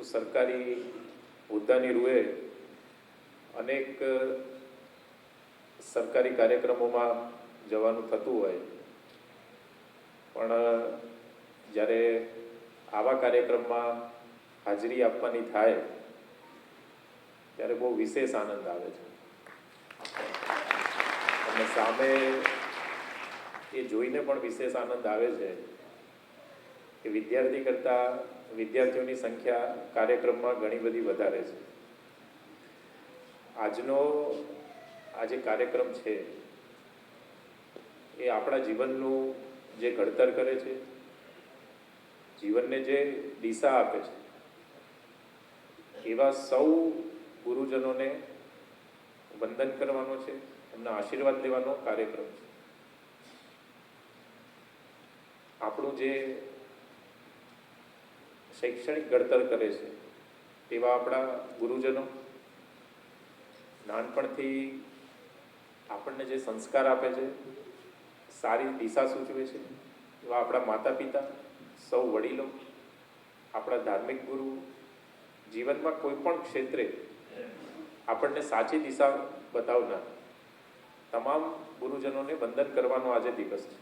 તો સરકારી હોદ્દાની રૂએ અનેક સરકારી કાર્યક્રમોમાં જવાનું થતું હોય. પણ, જ્યારે આવા કાર્યક્રમમાં હાજરી આપવાની થાય, ત્યારે બહુ વિશેષ આનંદ આવે છે. અને સામે એ જોઈને પણ વિશેષ આનંદ આવે છે કે વિદ્યાર્થી કરતાં વિદ્યાર્થીઓની સંખ્યા કાર્યક્રમમાં ઘણી બધી વધારે છે. આજનો આ જે કાર્યક્રમ છે, એ આપણા જીવનનું જે ઘડતર કરે છે, જીવનને જે દિશા આપે છે, એવા સૌ ગુરુજનોને વંદન કરવાનો છે, એમના આશીર્વાદ લેવાનો કાર્યક્રમ છે. આપણું જે શૈક્ષણિક ઘડતર કરે છે. તેવા આપણા ગુરુજનો નાનપણથી આપણને જે સંસ્કાર આપે છે, સારી દિશા સૂચવે છે, એવા આપણા માતા પિતા સૌ વડીલો, આપણા ધાર્મિક ગુરુ, જીવનમાં કોઈ પણ ક્ષેત્રે આપણને સાચી દિશા બતાવનાર તમામ ગુરુજનોને વંદન કરવાનો આજે દિવસ છે.